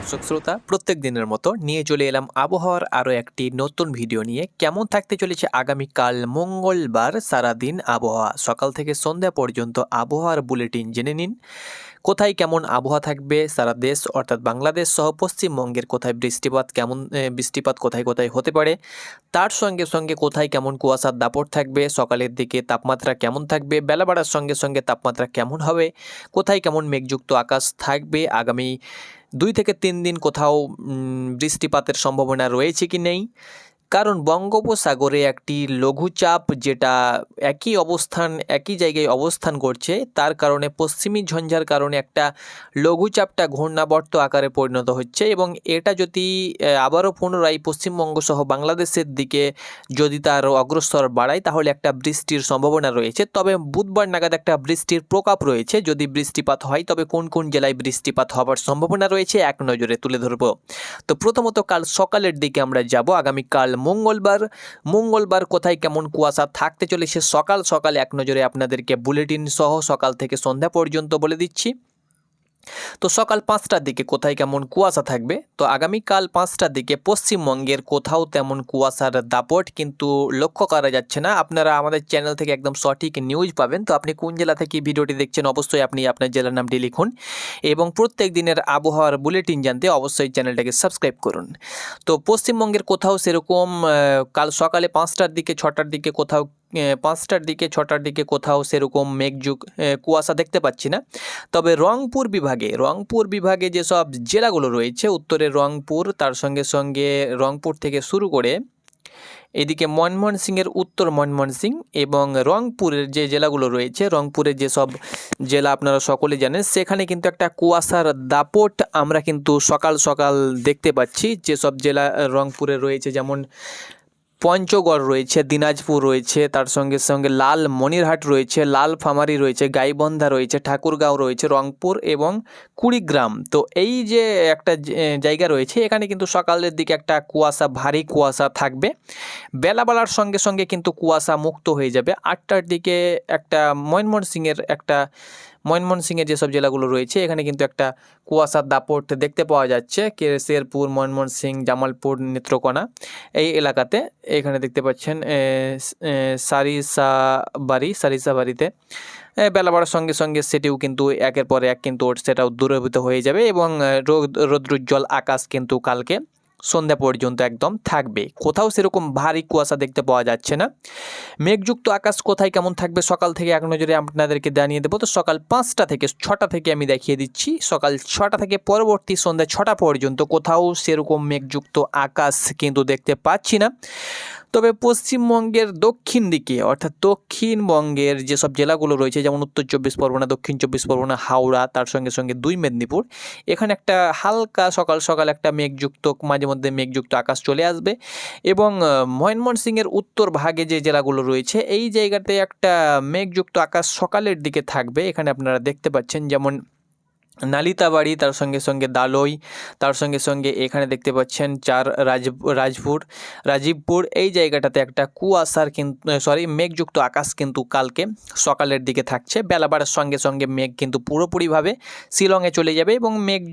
দর্শক শ্রোতা, প্রত্যেক দিনের মতো নিয়ে চলে এলাম আবহাওয়ার আরও একটি নতুন ভিডিও নিয়ে। কেমন থাকতে চলেছে আগামীকাল মঙ্গলবার? সারাদিন আবহাওয়া। সকাল থেকে সন্ধ্যা পর্যন্ত আবহাওয়ার বুলেটিন জেনে নিন। কোথায় কেমন আবহাওয়া থাকবে? সারা দেশ অর্থাৎ বাংলাদেশ সহ পশ্চিমবঙ্গের কোথায় বৃষ্টিপাত, কেমন বৃষ্টিপাত কোথায় কোথায় হতে পারে? তার সঙ্গে সঙ্গে কোথায় কেমন কুয়াশার দাপট থাকবে? সকালের দিকে তাপমাত্রা কেমন থাকবে? বেলা বাড়ার সঙ্গে সঙ্গে তাপমাত্রা কেমন হবে? কোথায় কেমন মেঘযুক্ত আকাশ থাকবে? আগামী দুই থেকে তিন দিন কোথাও বৃষ্টিপাতের সম্ভাবনা রয়েছে কি নেই? কারণ বঙ্গোপসাগরে একটি লঘুচাপ যেটা একই অবস্থান, একই জায়গায় অবস্থান করছে, তার কারণে পশ্চিমী ঝঞ্ঝার কারণে একটা লঘুচাপটা ঘূর্ণাবর্ত আকারে পরিণত হচ্ছে এবং এটা যদি আবারও পুনরায় পশ্চিমবঙ্গ সহ বাংলাদেশের দিকে যদি তার অগ্রসর বাড়ায়, তাহলে একটা বৃষ্টির সম্ভাবনা রয়েছে। তবে বুধবার নাগাদ একটা বৃষ্টির প্রকাপ রয়েছে। যদি বৃষ্টিপাত হয়, তবে কোন কোন জেলায় বৃষ্টিপাত হওয়ার সম্ভাবনা রয়েছে, এক নজরে তুলে ধরব। তো প্রথমত কাল সকালের দিকে আমরা যাব। আগামীকাল মঙ্গলবার মঙ্গলবার কোথায় কেমন কুয়াশা থাকতে চলেছে সকাল সকাল এক নজরে আপনাদেরকে বুলেটিন সহ সকাল থেকে সন্ধ্যা পর্যন্ত বলে দিচ্ছি। তো সকাল পাঁচটার দিকে কোথায় কেমন কুয়াশা থাকবে? তো আগামীকাল পাঁচটার দিকে পশ্চিমবঙ্গের কোথাও তেমন কুয়াশার দাপট কিন্তু লক্ষ্য করা যাচ্ছে না। আপনারা আমাদের চ্যানেল থেকে একদম সঠিক নিউজ পাবেন। তো আপনি কোন জেলা থেকে ভিডিওটি দেখছেন অবশ্যই আপনি আপনার জেলার নামটি লিখুন এবং প্রত্যেক দিনের আবহাওয়ার বুলেটিন জানতে অবশ্যই চ্যানেলটাকে সাবস্ক্রাইব করুন। তো পশ্চিমবঙ্গের কোথাও সেরকম কাল সকালে পাঁচটার দিকে, ছটার দিকে কোথাও পাঁচটার দিকে, ছটার দিকে কোথাও সেরকম মেঘযুগ কুয়াশা দেখতে পাচ্ছি না। তবে রংপুর বিভাগে রংপুর বিভাগে যেসব জেলাগুলো রয়েছে, উত্তরে রংপুর, তার সঙ্গে সঙ্গে রংপুর থেকে শুরু করে এদিকে ময়মনসিংহের উত্তর ময়মনসিংহ এবং রংপুরের যে জেলাগুলো রয়েছে, রংপুরের যেসব জেলা আপনারা সকলে জানেন, সেখানে কিন্তু একটা কুয়াশার দাপট আমরা কিন্তু সকাল সকাল দেখতে পাচ্ছি। যেসব জেলা রংপুরে রয়েছে, যেমন পঞ্চগড় রয়েছে, দিনাজপুর রয়েছে, তার সঙ্গে সঙ্গে লাল মনিরহাট রয়েছে, লাল ফামারি রয়েছে, গাইবন্ধা রয়েছে, ঠাকুরগাঁও রয়েছে, রংপুর এবং কুড়িগ্রাম। তো এই যে একটা জায়গা রয়েছে, এখানে কিন্তু সকালের দিকে একটা কুয়াশা, ভারী কুয়াশা থাকবে। বেলা বেলার সঙ্গে সঙ্গে কিন্তু কুয়াশা মুক্ত হয়ে যাবে। আটটার দিকে একটা ময়নমোহন সিংয়ের একটা ময়মনসিংহের যেসব জেলাগুলো রয়েছে এখানে কিন্তু একটা কুয়াশার দাপট দেখতে পাওয়া যাচ্ছে। শেরপুর ময়মনসিংহ জামালপুর নেত্রকোনা এই এলাকাতে এখানে দেখতে পাচ্ছেন এ, স- এ, সারিসা বাড়ি সারিসা বাড়িতে বেলা বাড়ার সঙ্গে সঙ্গে সেটিও কিন্তু একের পর এক কিন্তু সেটাও দূরীভূত হয়ে যাবে এবং রোদ রৌদ্রোজ্জ্বল আকাশ কিন্তু কালকে সন্ধ্যা পর্যন্ত একদম থাকবে। কোথাও সেরকম ভারী কুয়াশা দেখতে পাওয়া যাচ্ছে না। মেঘযুক্ত আকাশ কোথায় কেমন থাকবে সকাল থেকে এক নজরে আপনাদেরকে জানিয়ে দেবো। তো সকাল পাঁচটা থেকে, ছটা থেকে আমি দেখিয়ে দিচ্ছি। সকাল ছটা থেকে পরবর্তী সন্ধ্যা ছটা পর্যন্ত কোথাও সেরকম মেঘযুক্ত আকাশ কিন্তু দেখতে পাচ্ছি না। তবে পশ্চিমবঙ্গের দক্ষিণ দিকে অর্থাৎ দক্ষিণবঙ্গের যেসব জেলাগুলো রয়েছে যেমন উত্তর চব্বিশ পরগনা দক্ষিণ চব্বিশ পরগনা হাওড়া তার সঙ্গে সঙ্গে দুই মেদিনীপুর এখানে একটা হালকা সকাল সকাল একটা মেঘযুক্ত মাঝে মধ্যে মেঘযুক্ত আকাশ চলে আসবে এবং আহ, ময়মনসিংহের উত্তর ভাগে যে জেলাগুলো রয়েছে এই জায়গাতে একটা মেঘযুক্ত আকাশ সকালের দিকে থাকবে এখানে আপনারা দেখতে পাচ্ছেন যেমন নালিতাবাড়ি তার সঙ্গে সঙ্গে দালই, তার সঙ্গে সঙ্গে এখানে দেখতে পাচ্ছেন চার রাজ, রাজপুর। রাজীবপুর, এই জায়গাটাতে একটা কুয়াশার কিন্তু সরি মেঘযুক্ত আকাশ কিন্তু কালকে সকালের দিকে থাকছে। বেলা বাড়ার সঙ্গে সঙ্গে মেঘ কিন্তু পুরোপুরিভাবে শিলংয়ে চলে যাবে এবং মেঘ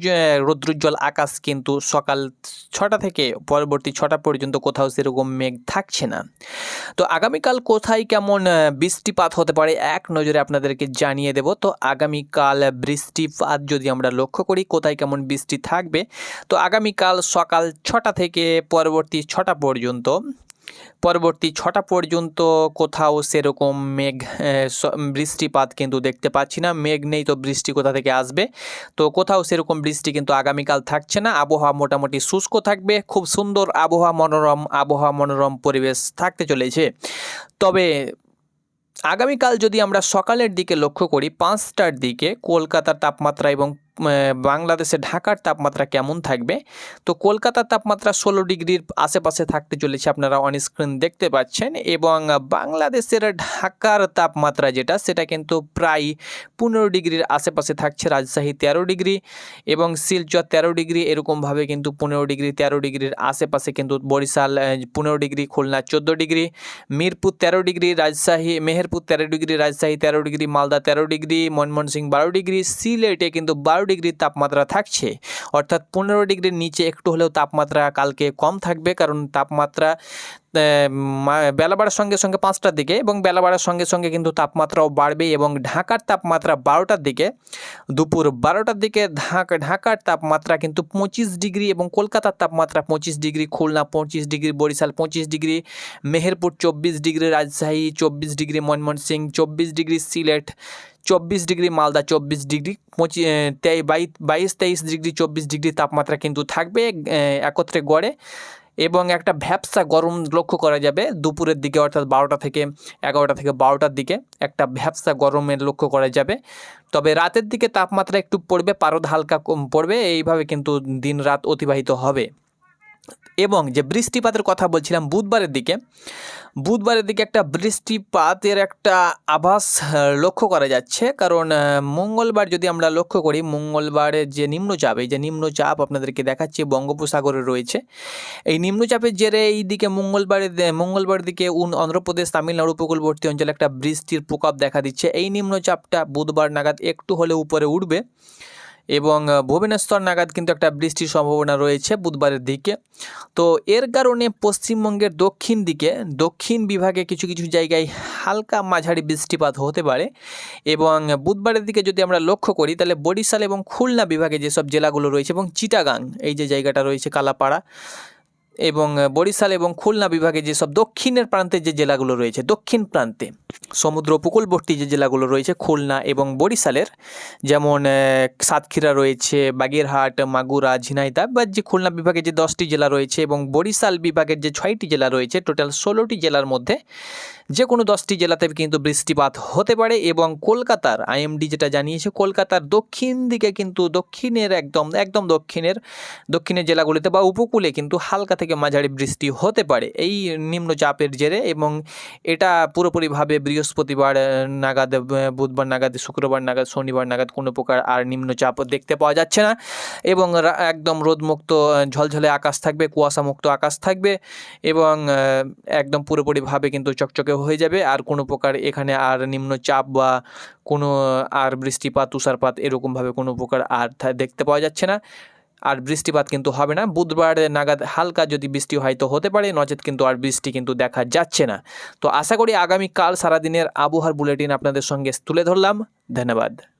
রৌদ্রোজ্জ্বল আকাশ কিন্তু সকাল ছটা থেকে পরবর্তী ছটা পর্যন্ত কোথাও সেরকম মেঘ থাকছে না। তো আগামীকাল কোথায় কেমন বৃষ্টিপাত হতে পারে এক নজরে আপনাদেরকে জানিয়ে দেব। তো আগামীকাল বৃষ্টিপাত যদি আমরা লক্ষ্য করি কোথায় কেমন বৃষ্টি থাকবে, তো আগামীকাল সকাল ছটা থেকে পরবর্তী ছটা পর্যন্ত, পরবর্তী ছটা পর্যন্ত কোথাও সেরকম মেঘ বৃষ্টিপাত কিন্তু দেখতে পাচ্ছি না। মেঘ নেই তো বৃষ্টি কোথা থেকে আসবে? তো কোথাও সেরকম বৃষ্টি কিন্তু আগামীকাল থাকছে না। আবহাওয়া মোটামুটি শুষ্ক থাকবে। খুব সুন্দর আবহাওয়া মনোরম আবহাওয়া মনোরম পরিবেশ থাকতে চলেছে। তবে আগামীকাল যদি আমরা সকালের দিকে লক্ষ্য করি পাঁচটার দিকে কলকাতার তাপমাত্রা এবং বাংলাদেশে ঢাকার তাপমাত্রা কেমন থাকবে? তো কলকাতার তাপমাত্রা ষোলো ডিগ্রির আশেপাশে থাকতে চলেছে আপনারা অন স্ক্রিন দেখতে পাচ্ছেন এবং বাংলাদেশের ঢাকার তাপমাত্রা যেটা, সেটা কিন্তু প্রায় পনেরো ডিগ্রির আশেপাশে থাকছে, রাজশাহী তেরো ডিগ্রি এবং শিলচর তেরো ডিগ্রি, এরকমভাবে কিন্তু পনেরো ডিগ্রি, তেরো ডিগ্রির আশেপাশে কিন্তু বরিশাল পনেরো ডিগ্রি, খুলনা চোদ্দ ডিগ্রি, মিরপুর তেরো ডিগ্রি, রাজশাহী, মেহেরপুর তেরো ডিগ্রি, রাজশাহী তেরো ডিগ্রি, মালদা তেরো ডিগ্রি মনমোহন সিং বারো ডিগ্রি, সিলেটে কিন্তু বারো ডিগ্রি তাপমাত্রা থাকছে। অর্থাৎ পনেরো ডিগ্রির নিচে একটু হলেও তাপমাত্রা কালকে কম থাকবে, কারণ তাপমাত্রা বেলা বাড়ার সঙ্গে সঙ্গে পাঁচটার দিকে এবং বেলা বাড়ার সঙ্গে সঙ্গে কিন্তু তাপমাত্রাও বাড়বে এবং ঢাকার তাপমাত্রা বারোটার দিকে, দুপুর বারোটার দিকে ঢাকা, ঢাকার তাপমাত্রা কিন্তু পঁচিশ ডিগ্রি এবং কলকাতার তাপমাত্রা পঁচিশ ডিগ্রি, খুলনা পঁচিশ ডিগ্রি, বরিশাল পঁচিশ ডিগ্রি, মেহেরপুর চব্বিশ ডিগ্রি, রাজশাহী চব্বিশ ডিগ্রি, ময়মনসিংহ চব্বিশ ডিগ্রি, সিলেট চব্বিশ ডিগ্রি, মালদা চব্বিশ ডিগ্রি পঁচিশ বাইশ তেইশ ডিগ্রি, চব্বিশ ডিগ্রি তাপমাত্রা কিন্তু থাকবে একত্রে গড়ে। এবং একটা ভ্যাপসা গরম লক্ষ্য করা যাবে দুপুরের দিকে, অর্থাৎ বারোটা থেকে এগারোটা থেকে বারোটার দিকে একটা ভ্যাপসা গরমের লক্ষ্য করা যাবে। তবে রাতের দিকে তাপমাত্রা একটু পড়বে, পারদ হালকা কম পড়বে, এইভাবে কিন্তু দিন রাত অতিবাহিত হবে। এবং যে বৃষ্টিপাতের কথা বলছিলাম বুধবারের দিকে বুধবারের দিকে একটা বৃষ্টিপাতের একটা আভাস লক্ষ্য করা যাচ্ছে। কারণ মঙ্গলবার যদি আমরা লক্ষ্য করি, মঙ্গলবারের যে নিম্নচাপ, এই যে নিম্নচাপ আপনাদেরকে দেখাচ্ছি, বঙ্গোপসাগরে রয়েছে। এই নিম্নচাপের জেরে এই দিকে মঙ্গলবারের মঙ্গলবার দিকে উন- অন্ধ্রপ্রদেশ, তামিলনাড়ু, উপকূলবর্তী অঞ্চলে একটা বৃষ্টির প্রকোপ দেখা দিচ্ছে। এই নিম্নচাপটা বুধবার নাগাদ একটু হলে উপরে উঠবে। এবং ভুবনেশ্বর নাগাদ কিন্তু একটা বৃষ্টির সম্ভাবনা রয়েছে বুধবারের দিকে। তো এর কারণে পশ্চিমবঙ্গের দক্ষিণ দিকে, দক্ষিণ বিভাগে কিছু কিছু জায়গায় হালকা মাঝারি বৃষ্টিপাত হতে পারে এবং বুধবারের দিকে যদি আমরা লক্ষ্য করি, তাহলে বরিশাল এবং খুলনা বিভাগে যেসব জেলাগুলো রয়েছে এবং চিটাগাং, এই যে জায়গাটা রয়েছে কালাপাড়া এবং বরিশাল এবং খুলনা বিভাগে যেসব দক্ষিণের প্রান্তে যে জেলাগুলো রয়েছে, দক্ষিণ প্রান্তে। সমুদ্র উপকূলবর্তী যে জেলাগুলো রয়েছে, খুলনা এবং বরিশালের, যেমন সাতক্ষীরা রয়েছে, বাগেরহাট, মাগুরা, ঝিনাইদহ বা যে খুলনা বিভাগে যে দশটি জেলা রয়েছে এবং বরিশাল বিভাগের যে ছয়টি জেলা রয়েছে, টোটাল ষোলোটি জেলার মধ্যে যে কোনো দশটি জেলাতে কিন্তু বৃষ্টিপাত হতে পারে এবং কলকাতার, আইএমডি যেটা জানিয়েছে, কলকাতার দক্ষিণ দিকে কিন্তু দক্ষিণের একদম একদম দক্ষিণের দক্ষিণের জেলাগুলিতে বা উপকূলে কিন্তু হালকা থেকে মাঝারি বৃষ্টি হতে পারে। এই নিম্নচাপের জেরে এবং এটা পুরোপুরিভাবে বৃহস্পতিবার নাগাদ বুধবার নাগাদ, শুক্রবার নাগাদ, শনিবার নাগাদ কোনো প্রকার আর নিম্নচাপ দেখতে পাওয়া যাচ্ছে না এবং একদম রোদমুক্ত ঝলঝলে আকাশ থাকবে, কুয়াশামুক্ত আকাশ থাকবে এবং একদম পুরোপুরিভাবে কিন্তু চকচকে হয়ে যাবে। আর কোনো প্রকার এখানে আর নিম্নচাপ বা কোনো আর বৃষ্টিপাত, তুষারপাত এরকমভাবে কোনো প্রকার আর দেখতে পাওয়া যাচ্ছে না। আর বৃষ্টিপাত কিন্তু হবে না। বুধবার নাগাদ হালকা যদি বৃষ্টি হয় তো হতে পারে, নচেত কিন্তু আর বৃষ্টি কিন্তু দেখা যাচ্ছে না। তো আশা করি আগামীকাল সারাদিনের আবহাওয়ার বুলেটিন আপনাদের সঙ্গে তুলে ধরলাম। ধন্যবাদ।